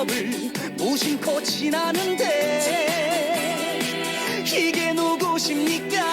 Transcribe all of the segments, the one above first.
클럽을 무심코 지나는데 이게 누구십니까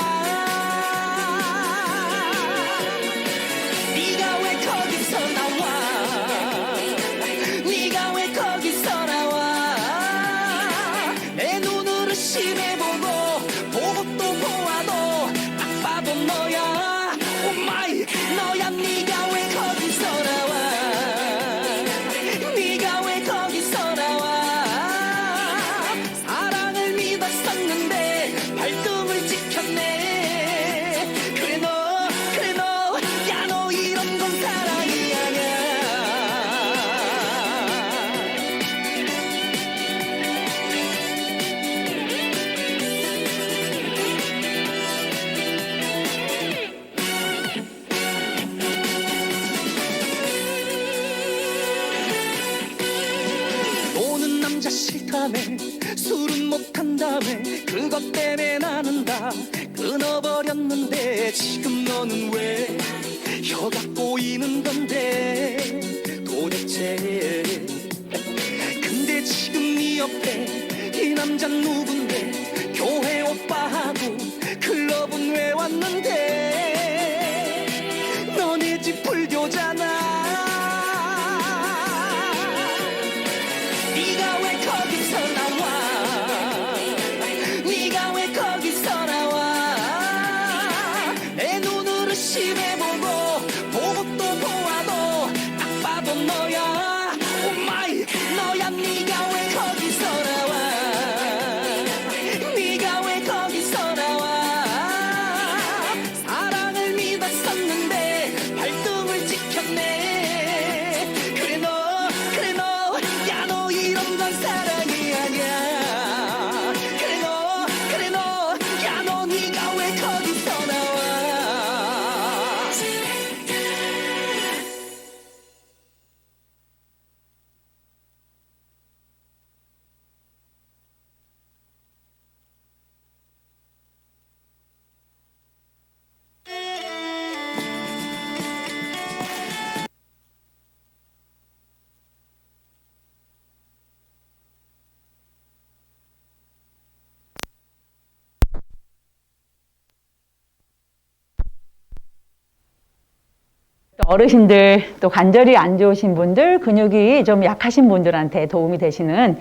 어르신들 또 관절이 안 좋으신 분들 근육이 좀 약하신 분들한테 도움이 되시는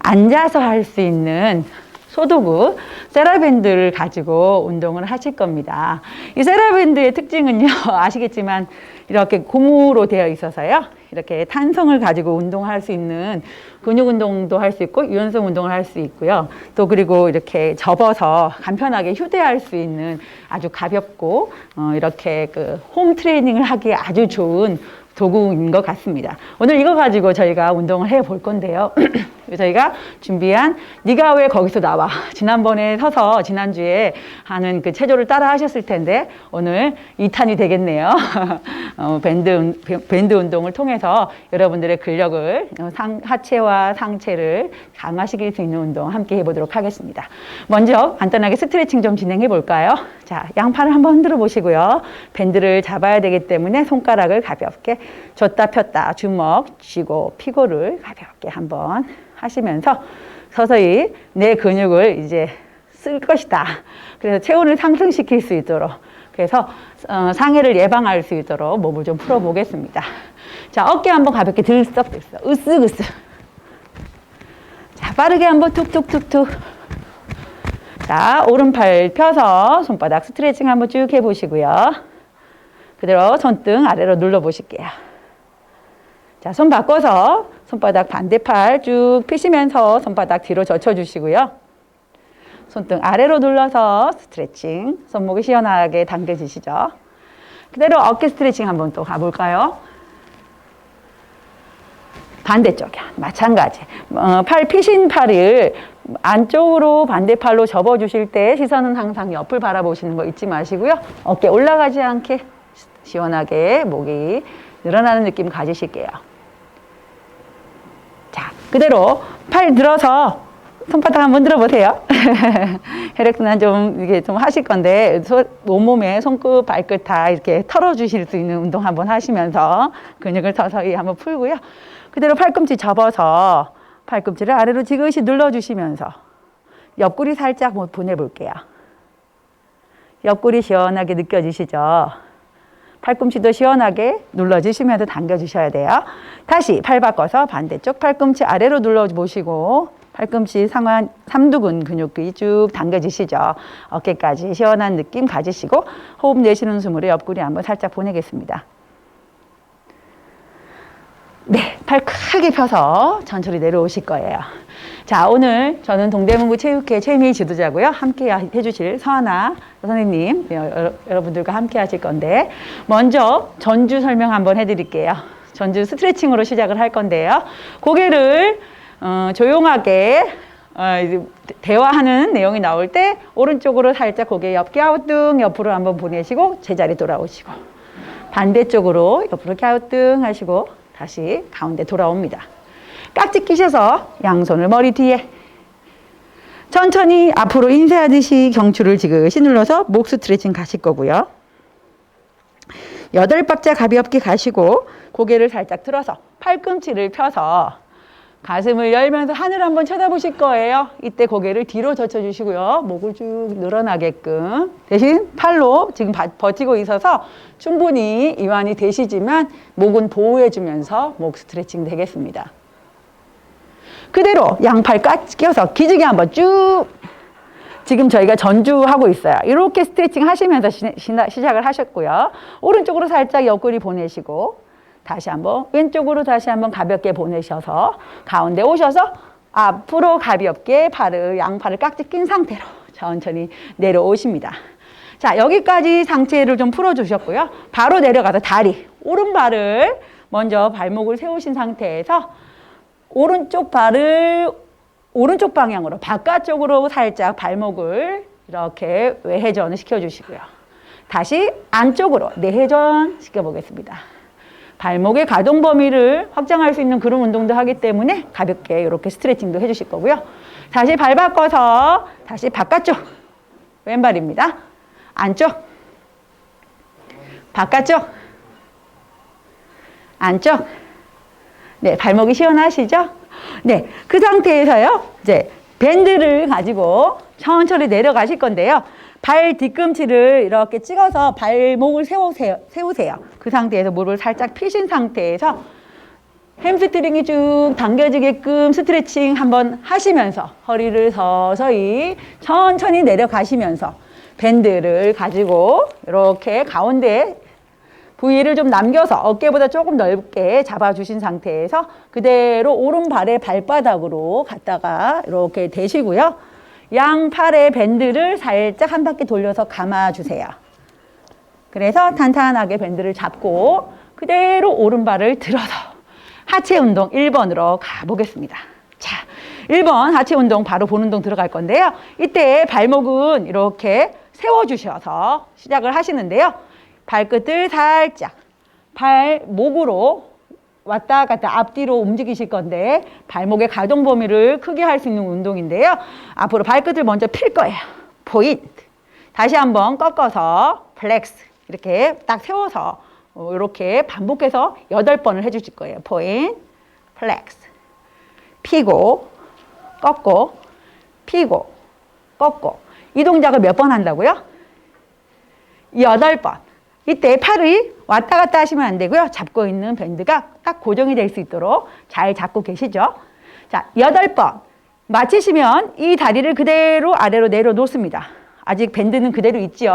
앉아서 할 수 있는 소도구 세라밴드를 가지고 운동을 하실 겁니다. 이 세라밴드의 특징은요 아시겠지만 이렇게 고무로 되어 있어서요 이렇게 탄성을 가지고 운동할 수 있는 근육 운동도 할 수 있고 유연성 운동을 할 수 있고요 또 그리고 이렇게 접어서 간편하게 휴대할 수 있는 아주 가볍고 어, 이렇게 그 홈 트레이닝을 하기에 아주 좋은 도구인 것 같습니다. 오늘 이거 가지고 저희가 운동을 해 볼 건데요. 저희가 준비한 네가 왜 거기서 나와 지난번에 서서 지난주에 하는 그 체조를 따라 하셨을 텐데 오늘 2탄이 되겠네요. 어, 밴드, 운- 밴드 운동을 통해서 여러분들의 근력을 어, 상, 하체와 상체를 강화시킬 수 있는 운동 함께 해보도록 하겠습니다. 먼저 간단하게 스트레칭 좀 진행해 볼까요? 자, 양팔을 한번 흔들어 보시고요. 밴드를 잡아야 되기 때문에 손가락을 가볍게 줬다 폈다 주먹 쥐고 피고를 가볍게 한번 하시면서 서서히 내 근육을 이제 쓸 것이다. 그래서 체온을 상승시킬 수 있도록 그래서 어, 상해를 예방할 수 있도록 몸을 좀 풀어보겠습니다. 자, 어깨 한번 가볍게 들썩들썩, 으쓱으쓱. 자, 빠르게 한번 툭툭툭툭. 자, 오른팔 펴서 손바닥 스트레칭 한번 쭉 해보시고요. 그대로 손등 아래로 눌러 보실게요. 자, 손 바꿔서 손바닥 반대팔 쭉 펴시면서 손바닥 뒤로 젖혀 주시고요. 손등 아래로 눌러서 스트레칭. 손목이 시원하게 당겨지시죠. 그대로 어깨 스트레칭 한번 또 가볼까요? 반대쪽에 마찬가지. 어, 팔 피신 팔을 안쪽으로 반대팔로 접어 주실 때 시선은 항상 옆을 바라보시는 거 잊지 마시고요. 어깨 올라가지 않게 시원하게 목이 늘어나는 느낌 가지실게요. 자, 그대로 팔 들어서 손바닥 한번 들어보세요. 혈액순환 좀 이게 좀 하실 건데 소- 온몸에 손끝 발끝 다 이렇게 털어주실 수 있는 운동 한번 하시면서 근육을 서서히 한번 풀고요. 그대로 팔꿈치 접어서 팔꿈치를 아래로 지그시 눌러주시면서 옆구리 살짝 뭐 보내볼게요. 옆구리 시원하게 느껴지시죠? 팔꿈치도 시원하게 눌러주시면서 당겨주셔야 돼요. 다시 팔 바꿔서 반대쪽 팔꿈치 아래로 눌러보시고 팔꿈치 상완 삼두근 근육이 쭉 당겨지시죠. 어깨까지 시원한 느낌 가지시고 호흡 내쉬는 숨으로 옆구리 한번 살짝 보내겠습니다. 네, 팔 크게 펴서 천천히 내려오실 거예요. 자, 오늘 저는 동대문구 체육회 최미 지도자고요. 함께 해주실 서하나 선생님, 여러분들과 함께 하실 건데, 먼저 전주 설명 한번 해드릴게요. 전주 스트레칭으로 시작을 할 건데요. 고개를 어, 조용하게 어, 이제 대화하는 내용이 나올 때 오른쪽으로 살짝 고개 옆 갸우뚱 옆으로 한번 보내시고 제자리 돌아오시고 반대쪽으로 옆으로 갸우뚱 하시고 다시 가운데 돌아옵니다. 깍지 끼셔서 양손을 머리 뒤에 천천히 앞으로 인쇄하듯이 경추를 지그시 눌러서 목 스트레칭 가실 거고요. 여덟 박자 가볍게 가시고 고개를 살짝 들어서 팔꿈치를 펴서 가슴을 열면서 하늘 한번 쳐다보실 거예요. 이때 고개를 뒤로 젖혀주시고요. 목을 쭉 늘어나게끔. 대신 팔로 지금 바- 버티고 있어서 충분히 이완이 되시지만 목은 보호해주면서 목 스트레칭 되겠습니다. 그대로 양팔 껴서 기지개 한번 쭉 지금 저희가 전주하고 있어요. 이렇게 스트레칭 하시면서 시, 작을 하셨고요. 오른쪽으로 살짝 옆구리 보내시고 다시 한번 왼쪽으로 다시 한번 가볍게 보내셔서 가운데 오셔서 앞으로 가볍게 팔을 양팔을 깍지 낀 상태로 천천히 내려오십니다. 자 여기까지 상체를 좀 풀어 주셨고요. 바로 내려가서 다리 오른발을 먼저 발목을 세우신 상태에서 오른쪽 발을 오른쪽 방향으로 바깥쪽으로 살짝 발목을 이렇게 외회전을 시켜 주시고요. 다시 안쪽으로 내회전 시켜 보겠습니다. 발목의 가동 범위를 확장할 수 있는 그런 운동도 하기 때문에 가볍게 이렇게 스트레칭도 해주실 거고요. 다시 발 바꿔서 다시 바깥쪽 왼발입니다. 안쪽 바깥쪽 안쪽 네, 발목이 시원하시죠? 네, 그 상태에서요, 이제 밴드를 가지고 천천히 내려가실 건데요. 발 뒤꿈치를 이렇게 찍어서 발목을 세우세요. 세우세요. 그 상태에서 무릎을 살짝 피신 상태에서 햄스트링이 쭉 당겨지게끔 스트레칭 한번 하시면서 허리를 서서히 천천히 내려가시면서 밴드를 가지고 이렇게 가운데 부위를 좀 남겨서 어깨보다 조금 넓게 잡아주신 상태에서 그대로 오른발의 발바닥으로 갔다가 이렇게 대시고요. 양 팔의 밴드를 살짝 한 바퀴 돌려서 감아주세요. 그래서 탄탄하게 밴드를 잡고 그대로 오른발을 들어서 하체 운동 1번으로 가보겠습니다. 자, 1번 하체 운동 바로 본 운동 들어갈 건데요. 이때 발목은 이렇게 세워주셔서 시작을 하시는데요. 발끝을 살짝 발목으로 왔다 갔다 앞뒤로 움직이실 건데 발목의 가동 범위를 크게 할 수 있는 운동인데요. 앞으로 발끝을 먼저 필 거예요. 포인트. 다시 한번 꺾어서 플렉스. 이렇게 딱 세워서 어, 이렇게 반복해서 여덟 번을 해주실 거예요. 포인트, 플렉스. 피고, 꺾고, 피고, 꺾고. 이 동작을 몇 번 한다고요? 여덟 번. 이때 팔이 왔다 갔다 하시면 안 되고요. 잡고 있는 밴드가 딱 고정이 될 수 있도록 잘 잡고 계시죠? 자, 여덟 번. 마치시면 이 다리를 그대로 아래로 내려놓습니다. 아직 밴드는 그대로 있죠.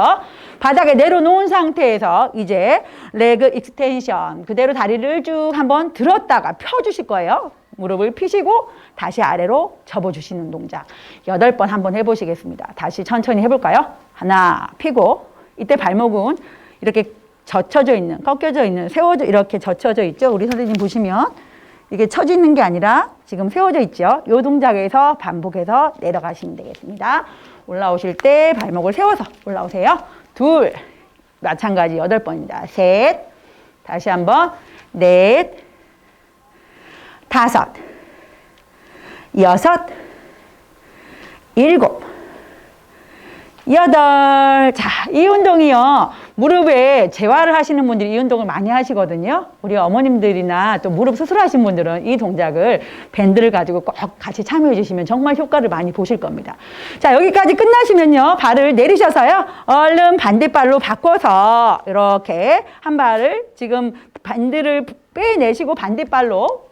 바닥에 내려놓은 상태에서 이제 레그 익스텐션 그대로 다리를 쭉 한번 들었다가 펴주실 거예요. 무릎을 피시고 다시 아래로 접어주시는 동작. 여덟 번 한번 해보시겠습니다. 다시 천천히 해볼까요? 하나, 피고 이때 발목은 이렇게 젖혀져 있는, 꺾여져 있는, 세워져 이렇게 젖혀져 있죠. 우리 선생님 보시면 이게 처져 있는 게 아니라 지금 세워져 있죠. 이 동작에서 반복해서 내려가시면 되겠습니다. 올라오실 때 발목을 세워서 올라오세요. 둘, 마찬가지 여덟 번입니다. 셋, 다시 한번 넷, 다섯, 여섯, 일곱, 여덟. 자, 이 운동이요. 무릎에 재활을 하시는 분들이 이 운동을 많이 하시거든요. 우리 어머님들이나 또 무릎 수술하신 분들은 이 동작을 밴드를 가지고 꼭 같이 참여해 주시면 정말 효과를 많이 보실 겁니다. 자, 여기까지 끝나시면요. 발을 내리셔서요. 얼른 반대발로 바꿔서 이렇게 한 발을 지금 밴드를 빼내시고 반대발로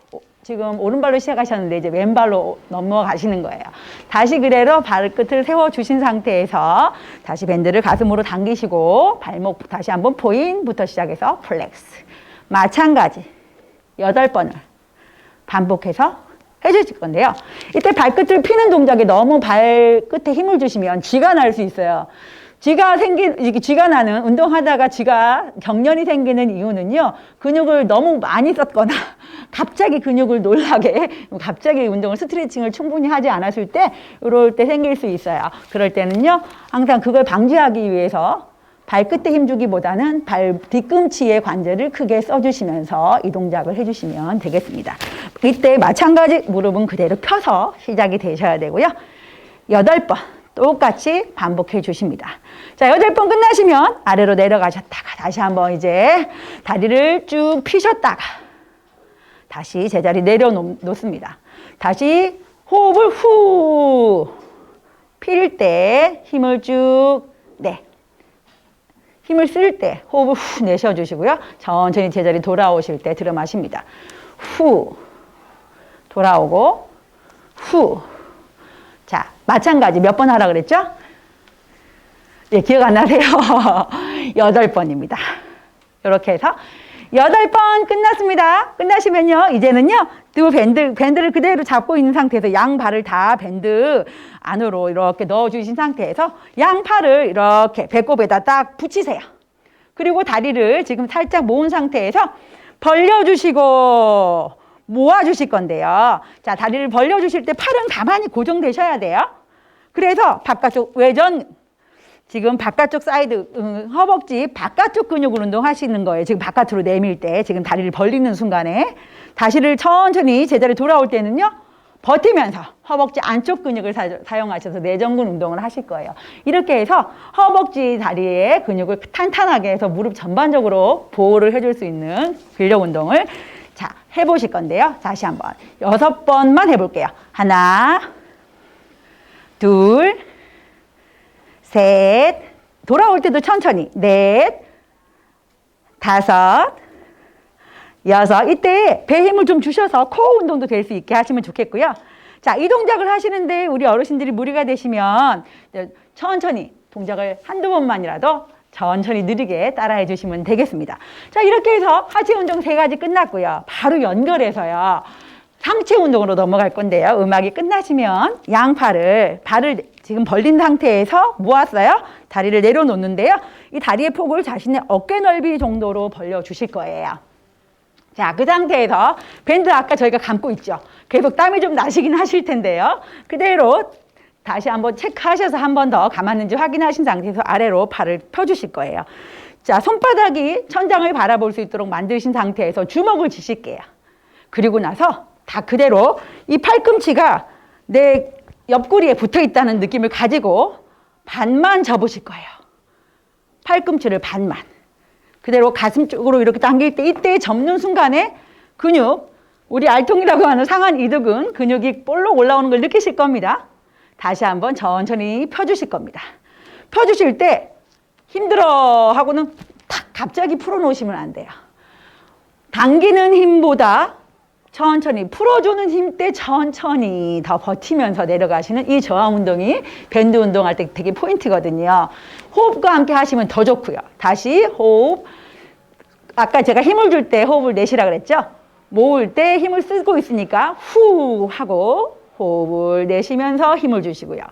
지금 오른발로 시작하셨는데 이제 왼발로 넘어가시는 거예요. 다시 그대로 발끝을 세워주신 상태에서 다시 밴드를 가슴으로 당기시고 발목 다시 한번 포인부터 시작해서 플렉스. 마찬가지 여덟 번을 반복해서 해주실 건데요. 이때 발끝을 피는 동작에 너무 발끝에 힘을 주시면 쥐가 날 수 있어요. 쥐가 이게 쥐가 나는 운동하다가 쥐가 경련이 생기는 이유는요, 근육을 너무 많이 썼거나, 갑자기 근육을 놀라게, 갑자기 운동을 스트레칭을 충분히 하지 않았을 때, 이럴 때 생길 수 있어요. 그럴 때는요, 항상 그걸 방지하기 위해서 발끝에 힘주기보다는 발 뒤꿈치의 관절을 크게 써주시면서 이 동작을 해주시면 되겠습니다. 이때 마찬가지 무릎은 그대로 펴서 시작이 되셔야 되고요. 여덟 번 똑같이 반복해 주십니다. 자, 여덟 번 끝나시면 아래로 내려가셨다가 다시 한번 이제 다리를 쭉 피셨다가 다시 제자리 내려놓습니다. 다시 호흡을 후 필 때 힘을 쭉 내. 힘을 쓸 때 호흡을 후 내쉬어 주시고요. 천천히 제자리 돌아오실 때 들어 마십니다. 후 돌아오고 후. 자, 마찬가지 몇 번 하라 그랬죠? 예, 기억 안 나세요? 여덟 번입니다. 이렇게 해서 여덟 번 끝났습니다. 끝나시면요, 이제는요, 두 밴드, 밴드를 그대로 잡고 있는 상태에서 양 발을 다 밴드 안으로 이렇게 넣어주신 상태에서 양 팔을 이렇게 배꼽에다 딱 붙이세요. 그리고 다리를 지금 살짝 모은 상태에서 벌려주시고 모아 주실 건데요. 자, 다리를 벌려 주실 때 팔은 가만히 고정되셔야 돼요. 그래서 바깥쪽 외전 지금 바깥쪽 사이드 음, 허벅지 바깥쪽 근육을 운동하시는 거예요. 지금 바깥으로 내밀 때 지금 다리를 벌리는 순간에 다시를 천천히 제자리 돌아올 때는요. 버티면서 허벅지 안쪽 근육을 사, 용하셔서 내전근 운동을 하실 거예요. 이렇게 해서 허벅지 다리의 근육을 탄탄하게 해서 무릎 전반적으로 보호를 해줄 수 있는 근력 운동을 자 해보실 건데요. 다시 한번 여섯 번만 해볼게요. 하나, 둘, 셋, 돌아올 때도 천천히, 넷, 다섯, 여섯. 이때 배 힘을 좀 주셔서 코어 운동도 될 수 있게 하시면 좋겠고요. 자, 이 동작을 하시는데 우리 어르신들이 무리가 되시면 천천히 동작을 한두 번만이라도 천천히 느리게 따라해 주시면 되겠습니다. 자, 이렇게 해서 하체 운동 세 가지 끝났고요. 바로 연결해서요. 상체 운동으로 넘어갈 건데요. 음악이 끝나시면 양팔을 발을 지금 벌린 상태에서 모았어요. 다리를 내려놓는데요. 이 다리의 폭을 자신의 어깨 넓이 정도로 벌려 주실 거예요. 자, 그 상태에서 밴드 아까 저희가 감고 있죠. 계속 땀이 좀 나시긴 하실 텐데요. 그대로 다시 한번 체크하셔서 한 번 더 감았는지 확인하신 상태에서 아래로 팔을 펴주실 거예요. 자, 손바닥이 천장을 바라볼 수 있도록 만드신 상태에서 주먹을 쥐실게요. 그리고 나서 다 그대로 이 팔꿈치가 내 옆구리에 붙어 있다는 느낌을 가지고 반만 접으실 거예요. 팔꿈치를 반만. 그대로 가슴 쪽으로 이렇게 당길 때 이때 접는 순간에 근육, 우리 알통이라고 하는 상한 이두근 근육이 볼록 올라오는 걸 느끼실 겁니다. 다시 한번 천천히 펴주실 겁니다. 펴주실 때 힘들어 하고는 탁 갑자기 풀어놓으시면 안 돼요. 당기는 힘보다 천천히 풀어주는 힘 때 천천히 더 버티면서 내려가시는 이 저항 운동이 밴드 운동할 때 되게 포인트거든요. 호흡과 함께 하시면 더 좋고요. 다시 호흡. 아까 제가 힘을 줄 때 호흡을 내쉬라 그랬죠? 모을 때 힘을 쓰고 있으니까 후 하고 호흡을 내쉬면서 힘을 주시고요.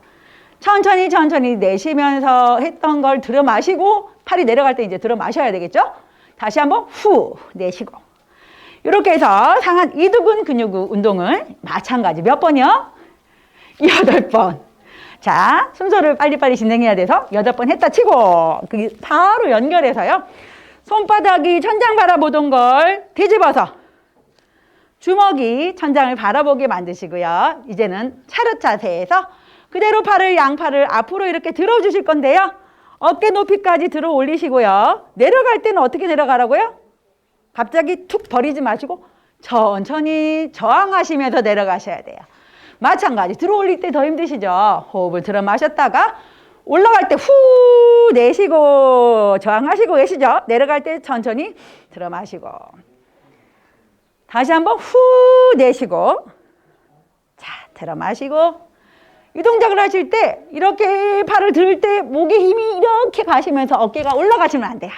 천천히 천천히 내쉬면서 했던 걸 들어 마시고 팔이 내려갈 때 이제 들어 마셔야 되겠죠? 다시 한번 후 내쉬고 이렇게 해서 상한 이두근 근육 운동을 마찬가지 몇 번이요? 여덟 번. 자, 순서를 빨리빨리 진행해야 돼서 여덟 번 했다 치고 그 바로 연결해서요. 손바닥이 천장 바라보던 걸 뒤집어서 주먹이 천장을 바라보게 만드시고요. 이제는 차렷 자세에서 그대로 팔을 양팔을 앞으로 이렇게 들어 주실 건데요. 어깨 높이까지 들어 올리시고요. 내려갈 때는 어떻게 내려가라고요? 갑자기 툭 버리지 마시고 천천히 저항하시면서 내려가셔야 돼요. 마찬가지 들어 올릴 때 더 힘드시죠? 호흡을 들어 마셨다가 올라갈 때 후 내쉬고 저항하시고 계시죠? 내려갈 때 천천히 들어 마시고 다시 한번 후 내쉬고 자 들어 마시고 이 동작을 하실 때 이렇게 팔을 들 때 목에 힘이 이렇게 가시면서 어깨가 올라가시면 안 돼요.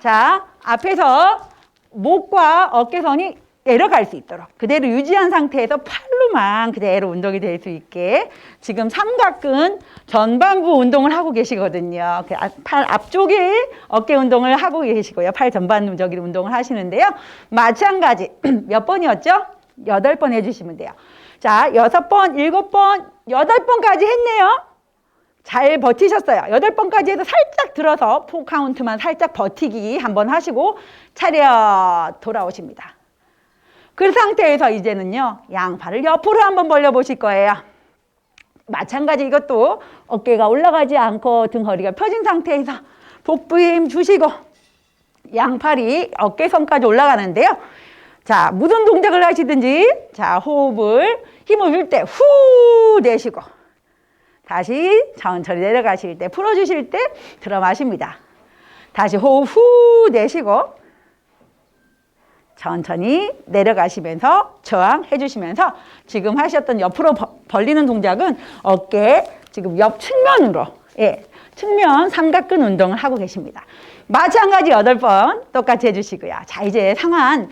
자 앞에서 목과 어깨선이 내려갈 수 있도록 그대로 유지한 상태에서 팔로만 그대로 운동이 될 수 있게 지금 삼각근 전반부 운동을 하고 계시거든요. 그 앞- 팔 앞쪽에 어깨 운동을 하고 계시고요. 팔 전반적인 운동을 하시는데요. 마찬가지 몇 번이었죠? 여덟 번 해주시면 돼요. 자, 여섯 번, 일곱 번, 여덟 번까지 했네요. 잘 버티셨어요. 여덟 번까지 해서 살짝 들어서 포 카운트만 살짝 버티기 한번 하시고 차려 돌아오십니다. 그 상태에서 이제는요, 양팔을 옆으로 한번 벌려 보실 거예요. 마찬가지 이것도 어깨가 올라가지 않고 등 허리가 펴진 상태에서 복부에 힘 주시고 양팔이 어깨선까지 올라가는데요. 자, 무슨 동작을 하시든지 자, 호흡을 힘을 줄 때 후 내쉬고 다시 천천히 내려가실 때 풀어주실 때 들어 마십니다. 다시 호흡 후 내쉬고 천천히 내려가시면서 저항해 주시면서 지금 하셨던 옆으로 벌- 벌리는 동작은 어깨 지금 옆 측면으로 예, 측면 삼각근 운동을 하고 계십니다. 마찬가지 여덟 번 똑같이 해주시고요. 자 이제 상완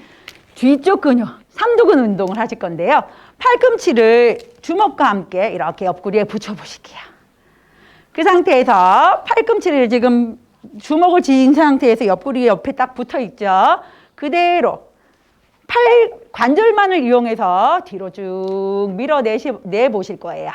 뒤쪽 근육 삼두근 운동을 하실 건데요. 팔꿈치를 주먹과 함께 이렇게 옆구리에 붙여 보실게요. 그 상태에서 팔꿈치를 지금 주먹을 쥔 상태에서 옆구리 옆에 딱 붙어 있죠. 그대로 팔 관절만을 이용해서 뒤로 쭉 밀어내시 내 보실 거예요.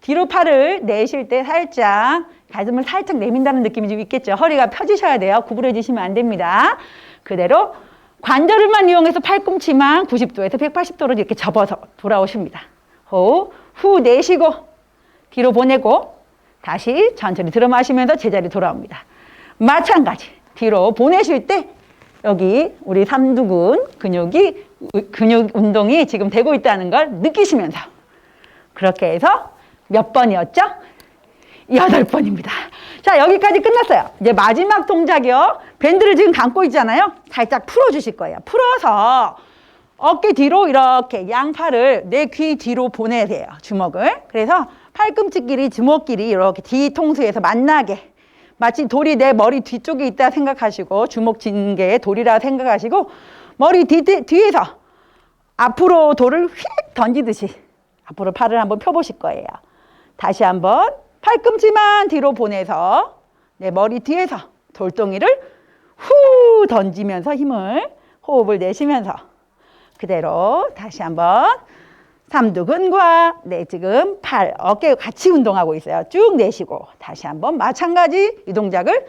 뒤로 팔을 내쉴 때 살짝 가슴을 살짝 내민다는 느낌이 좀 있겠죠. 허리가 펴지셔야 돼요. 구부러지시면 안 됩니다. 그대로 관절만 이용해서 팔꿈치만 90도에서 180도로 이렇게 접어서 돌아오십니다. 호흡 후 내쉬고 뒤로 보내고 다시 천천히 들어 마시면서 제자리 돌아옵니다. 마찬가지 뒤로 보내실 때 여기 우리 삼두근 근육이 근육 운동이 지금 되고 있다는 걸 느끼시면서 그렇게 해서 몇 번이었죠? 여덟 번입니다. 자, 여기까지 끝났어요. 이제 마지막 동작이요. 밴드를 지금 감고 있잖아요. 살짝 풀어주실 거예요. 풀어서 어깨 뒤로 이렇게 양팔을 내 귀 뒤로 보내세요. 주먹을. 그래서 팔꿈치끼리 주먹끼리 이렇게 뒤통수에서 만나게 마치 돌이 내 머리 뒤쪽에 있다 생각하시고 주먹 쥔게 돌이라 생각하시고 머리 뒤, 뒤, 뒤에서 앞으로 돌을 휙 던지듯이 앞으로 팔을 한번 펴보실 거예요. 다시 한번 팔꿈치만 뒤로 보내서 내 머리 뒤에서 돌덩이를 후 던지면서 힘을 호흡을 내쉬면서 그대로 다시 한번 삼두근과 네 지금 팔 어깨 같이 운동하고 있어요. 쭉 내쉬고 다시 한번 마찬가지 이 동작을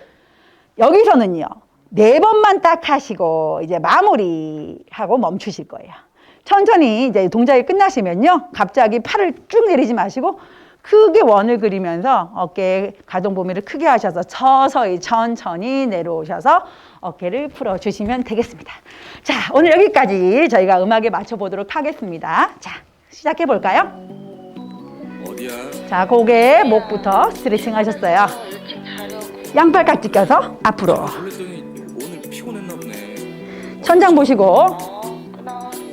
여기서는요 네 번만 딱 하시고 이제 마무리하고 멈추실 거예요. 천천히 이제 동작이 끝나시면요 갑자기 팔을 쭉 내리지 마시고 크게 원을 그리면서 어깨 가동 범위를 크게 하셔서 서서히 천천히 내려오셔서 어깨를 풀어 주시면 되겠습니다. 자, 오늘 여기까지 저희가 음악에 맞춰 보도록 하겠습니다. 자, 시작해 볼까요? 어디야? 자, 고개, 목부터 스트레칭 하셨어요. 양팔깍지 껴서 앞으로. 그랬더니 오늘 피곤했나 보네. 천장 보시고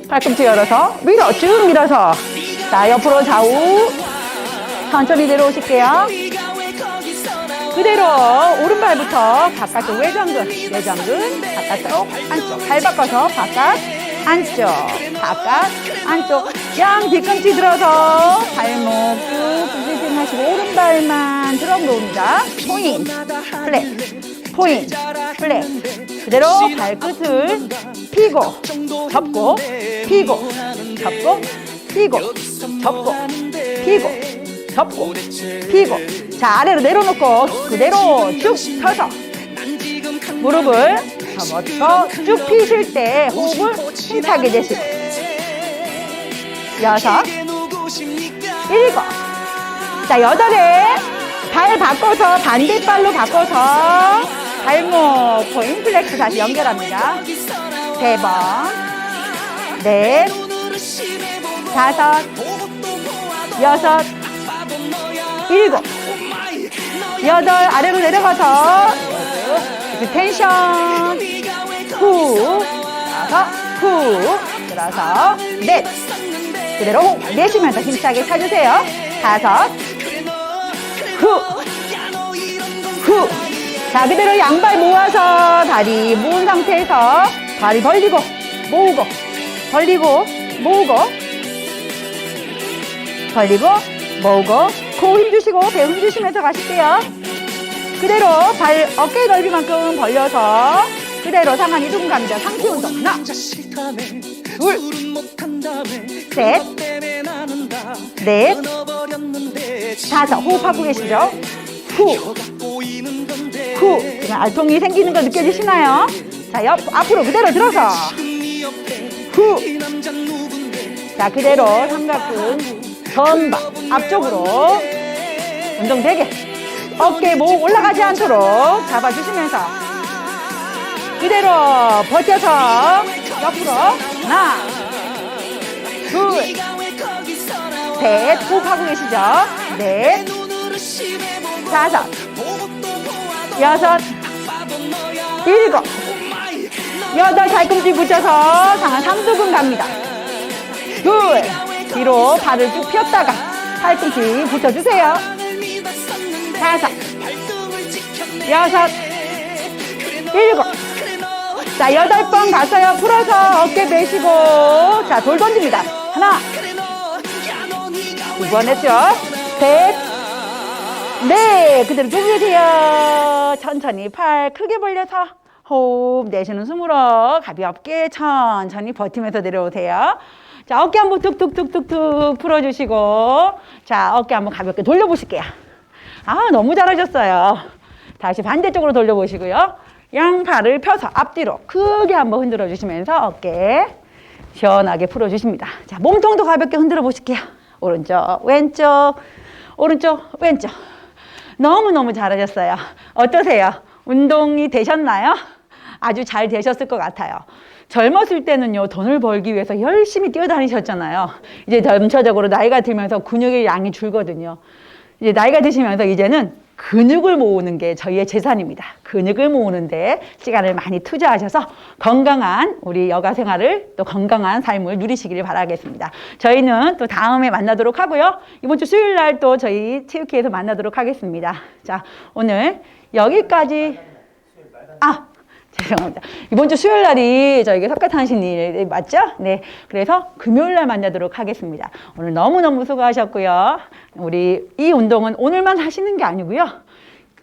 팔꿈치 열어서 밀어 쭉 밀어서 자 옆으로 좌우 천천히 내려오실게요? 그대로 오른발부터 바깥쪽 외장근 외장근 바깥쪽 안쪽 발 바꿔서 바깥 안쪽 바깥 안쪽 양 뒤꿈치 들어서 발목 쭉 부지진 하시고 오른발만 들어 놓습니다. 포인 플랫 포인 플랫. 그대로 발끝을 피고 접고 피고 접고 피고 접고 피고 접고 피고. 자 아래로 내려놓고 그대로 쭉 펴서 무릎을 접어서 쭉 피실 때 호흡을 힘차게 내쉬고 여섯 일곱. 자 여덟에 발 바꿔서 반대발로 바꿔서 발목 포인 플렉스 다시 연결합니다. 세 번, 넷, 다섯, 여섯, 일곱, 여덟 아래로 내려가서 텐션 후 들어서 후 들어서 넷 그대로 호흡 내쉬면서 힘차게 쳐주세요. 다섯 후자 그대로 양발 모아서 다리 모은 상태에서 다리 벌리고 모으고 벌리고 모으고 벌리고 모으고 코 힘주시고 배 힘주시면서 가실게요 그대로 발 어깨 넓이만큼 벌려서 그대로 상완 이동 갑니다. 상체 운동 하나 둘, 셋, 넷, 다섯. 호흡하고 계시죠? 후. 후. 그냥 알통이 생기는 거 느껴지시나요? 자, 옆, 앞으로 그대로 들어서. 후. 자, 그대로 삼각근 전방 앞쪽으로 운동 되게 어깨 목 올라가지 않도록 잡아주시면서 그대로 버텨서 옆으로 하나 둘셋 호흡하고 계시죠? 넷 다섯 여섯 일곱 여덟 발꿈치 붙여서 상하 삼두근 갑니다. 둘 뒤로 발을 쭉 폈다가 팔꿈치 붙여주세요 다섯 여섯 일곱. 자 여덟 번 갔어요. 풀어서 어깨 내쉬고. 자 돌 던집니다. 하나 두 번 했죠? 셋 네, 그대로 쭉 계세요. 천천히 팔 크게 벌려서 호흡 내쉬는 숨으로 가볍게 천천히 버티면서 내려오세요. 자, 어깨 한번 툭툭툭툭툭 풀어주시고. 자, 어깨 한번 가볍게 돌려보실게요. 아, 너무 잘하셨어요. 다시 반대쪽으로 돌려보시고요. 양팔을 펴서 앞뒤로 크게 한번 흔들어 주시면서 어깨 시원하게 풀어 주십니다. 자, 몸통도 가볍게 흔들어 보실게요. 오른쪽, 왼쪽, 오른쪽, 왼쪽. 너무너무 잘하셨어요. 어떠세요? 운동이 되셨나요? 아주 잘 되셨을 것 같아요. 젊었을 때는요, 돈을 벌기 위해서 열심히 뛰어다니셨잖아요. 이제 점차적으로 나이가 들면서 근육의 양이 줄거든요. 이제 나이가 드시면서 이제는 근육을 모으는 게 저희의 재산입니다. 근육을 모으는데 시간을 많이 투자하셔서 건강한 우리 여가 생활을 또 건강한 삶을 누리시기를 바라겠습니다. 저희는 또 다음에 만나도록 하고요. 이번 주 수요일 날 또 저희 체육회에서 만나도록 하겠습니다. 자, 오늘 여기까지 아, 죄송합니다. 이번 주 수요일 날이 저에게 석가탄신일 맞죠? 네. 그래서 금요일 날 만나도록 하겠습니다. 오늘 너무너무 수고하셨고요. 우리 이 운동은 오늘만 하시는 게 아니고요.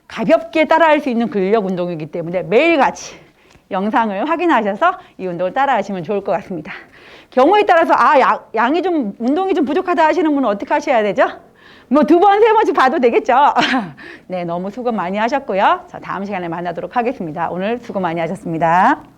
가볍게 따라할 수 있는 근력 운동이기 때문에 매일같이 영상을 확인하셔서 이 운동을 따라 하시면 좋을 것 같습니다. 경우에 따라서 아, 양, 양이 좀 운동이 좀 부족하다 하시는 분은 어떻게 하셔야 되죠? 뭐 두 번, 세 번씩 봐도 되겠죠? 네, 너무 수고 많이 하셨고요. 자, 다음 시간에 만나도록 하겠습니다. 오늘 수고 많이 하셨습니다.